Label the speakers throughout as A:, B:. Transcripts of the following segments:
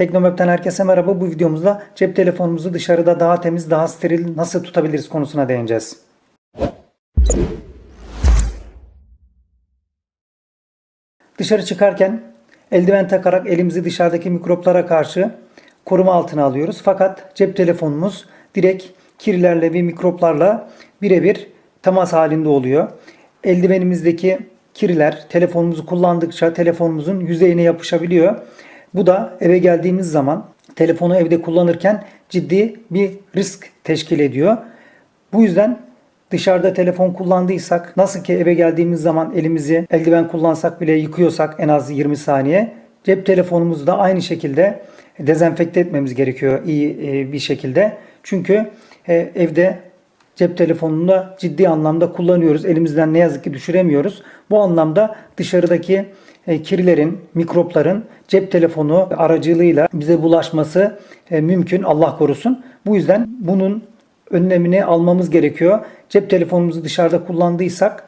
A: Teknomap'ten herkese merhaba. Bu videomuzda cep telefonumuzu dışarıda daha temiz, daha steril nasıl tutabiliriz konusuna değineceğiz. Dışarı çıkarken eldiven takarak elimizi dışarıdaki mikroplara karşı koruma altına alıyoruz. Fakat cep telefonumuz direkt kirlerle ve mikroplarla birebir temas halinde oluyor. Eldivenimizdeki kirler telefonumuzu kullandıkça telefonumuzun yüzeyine yapışabiliyor. Bu da eve geldiğimiz zaman telefonu evde kullanırken ciddi bir risk teşkil ediyor. Bu yüzden dışarıda telefon kullandıysak nasıl ki eve geldiğimiz zaman elimizi eldiven kullansak bile yıkıyorsak en az 20 saniye cep telefonumuzu da aynı şekilde dezenfekte etmemiz gerekiyor iyi e, bir şekilde. Çünkü e, evde cep telefonunu da ciddi anlamda kullanıyoruz. Elimizden ne yazık ki düşüremiyoruz. Bu anlamda dışarıdaki e, kirlerin, mikropların cep telefonu aracılığıyla bize bulaşması e, mümkün. Allah korusun. Bu yüzden bunun önlemini almamız gerekiyor. Cep telefonumuzu dışarıda kullandıysak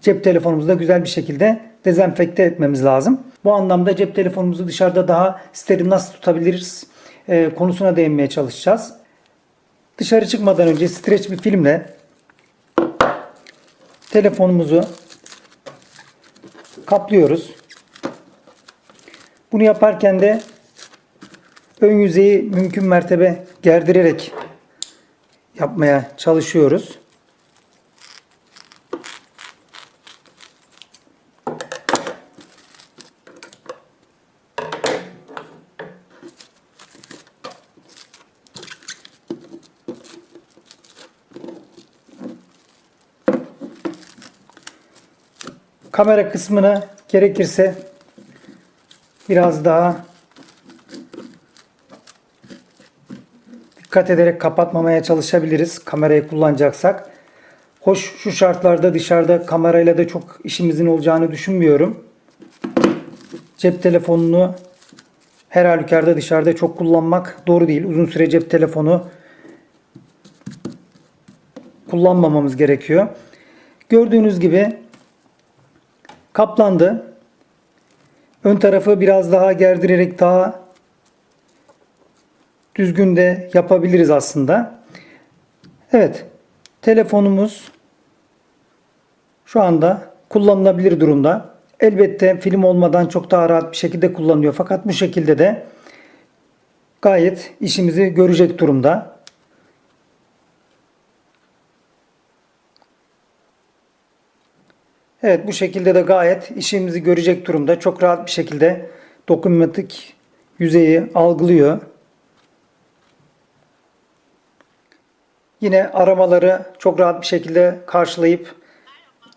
A: cep telefonumuzu da güzel bir şekilde dezenfekte etmemiz lazım. Bu anlamda cep telefonumuzu dışarıda daha steril nasıl tutabiliriz e, konusuna değinmeye çalışacağız. Dışarı çıkmadan önce streç bir filmle telefonumuzu kaplıyoruz. Bunu yaparken de ön yüzeyi mümkün mertebe gerdirerek yapmaya çalışıyoruz. Kamera kısmına gerekirse biraz daha dikkat ederek kapatmamaya çalışabiliriz kamerayı kullanacaksak. Hoş şu şartlarda dışarıda kamerayla da çok işimizin olacağını düşünmüyorum. Cep telefonunu her halükarda dışarıda çok kullanmak doğru değil. Uzun süre cep telefonu kullanmamamız gerekiyor. Gördüğünüz gibi kaplandı. Ön tarafı biraz daha gerdirerek daha düzgün de yapabiliriz aslında. Evet. Telefonumuz şu anda kullanılabilir durumda. Elbette film olmadan çok daha rahat bir şekilde kullanılıyor. Fakat bu şekilde de gayet işimizi görecek durumda. Evet bu şekilde de gayet işimizi görecek durumda. Çok rahat bir şekilde dokunmatik yüzeyi algılıyor. Yine aramaları çok rahat bir şekilde karşılayıp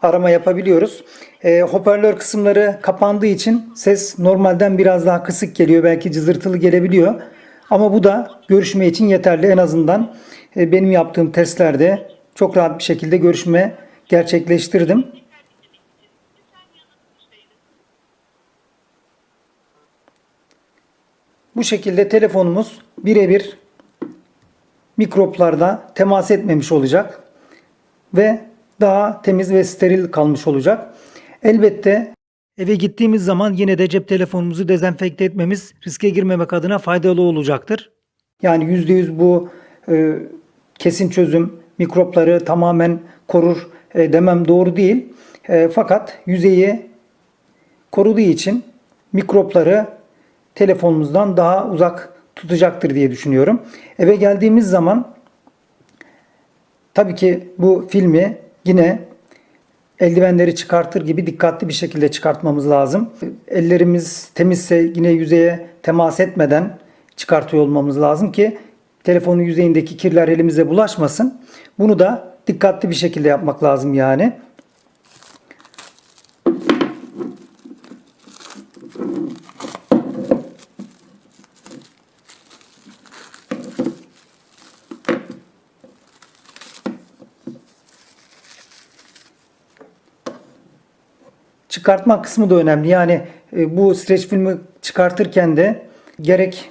A: arama yapabiliyoruz. E, hoparlör kısımları kapandığı için ses normalden biraz daha kısık geliyor. Belki cızırtılı gelebiliyor. Ama bu da görüşme için yeterli. En azından e, benim yaptığım testlerde çok rahat bir şekilde görüşme gerçekleştirdim. Bu şekilde telefonumuz birebir mikroplarda temas etmemiş olacak ve daha temiz ve steril kalmış olacak. Elbette eve gittiğimiz zaman yine de cep telefonumuzu dezenfekte etmemiz riske girmemek adına faydalı olacaktır. Yani %100 bu e, kesin çözüm mikropları tamamen korur e, demem doğru değil. E, fakat yüzeyi koruduğu için mikropları telefonumuzdan daha uzak tutacaktır diye düşünüyorum. Eve geldiğimiz zaman tabii ki bu filmi yine eldivenleri çıkartır gibi dikkatli bir şekilde çıkartmamız lazım. Ellerimiz temizse yine yüzeye temas etmeden çıkartıyor olmamız lazım ki telefonun yüzeyindeki kirler elimize bulaşmasın. Bunu da dikkatli bir şekilde yapmak lazım yani. Çıkartma kısmı da önemli. Yani e, bu streç filmi çıkartırken de gerek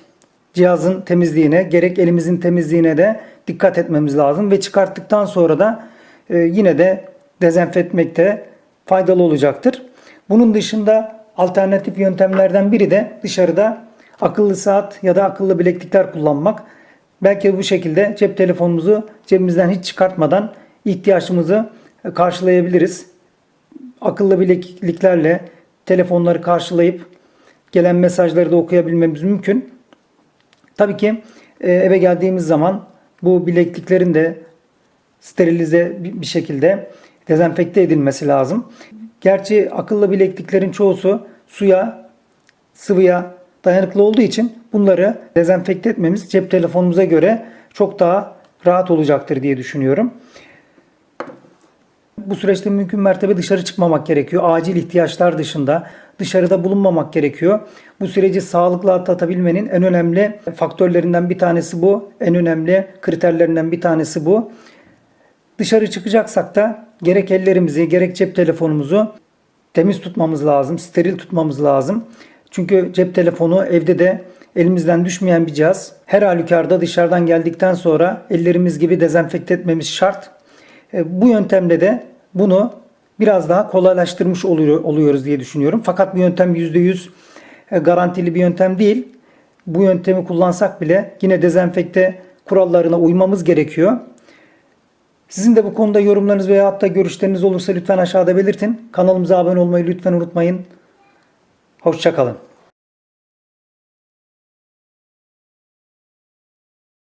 A: cihazın temizliğine gerek elimizin temizliğine de dikkat etmemiz lazım ve çıkarttıktan sonra da e, yine de dezenfekte faydalı olacaktır. Bunun dışında alternatif yöntemlerden biri de dışarıda akıllı saat ya da akıllı bileklikler kullanmak. Belki bu şekilde cep telefonumuzu cebimizden hiç çıkartmadan ihtiyaçımızı karşılayabiliriz. Akıllı bilekliklerle telefonları karşılayıp gelen mesajları da okuyabilmemiz mümkün. Tabii ki e, eve geldiğimiz zaman bu bilekliklerin de sterilize bir şekilde dezenfekte edilmesi lazım. Gerçi akıllı bilekliklerin çoğusu suya, sıvıya dayanıklı olduğu için bunları dezenfekte etmemiz cep telefonumuza göre çok daha rahat olacaktır diye düşünüyorum. Bu süreçte mümkün mertebe dışarı çıkmamak gerekiyor. Acil ihtiyaçlar dışında dışarıda bulunmamak gerekiyor. Bu süreci sağlıklı atlatabilmenin en önemli faktörlerinden bir tanesi bu. En önemli kriterlerinden bir tanesi bu. Dışarı çıkacaksak da gerek ellerimizi gerek cep telefonumuzu temiz tutmamız lazım, steril tutmamız lazım. Çünkü cep telefonu evde de elimizden düşmeyen bir cihaz. Her halükarda dışarıdan geldikten sonra ellerimiz gibi dezenfekte etmemiz şart. E, Bu yöntemle de bunu biraz daha kolaylaştırmış oluyor, oluyoruz diye düşünüyorum. Fakat bu yöntem %100 e, garantili bir yöntem değil. Bu yöntemi kullansak bile yine dezenfekte kurallarına uymamız gerekiyor. Sizin de bu konuda yorumlarınız veya hatta görüşleriniz olursa lütfen aşağıda belirtin. Kanalımıza abone olmayı lütfen unutmayın. Hoşçakalın.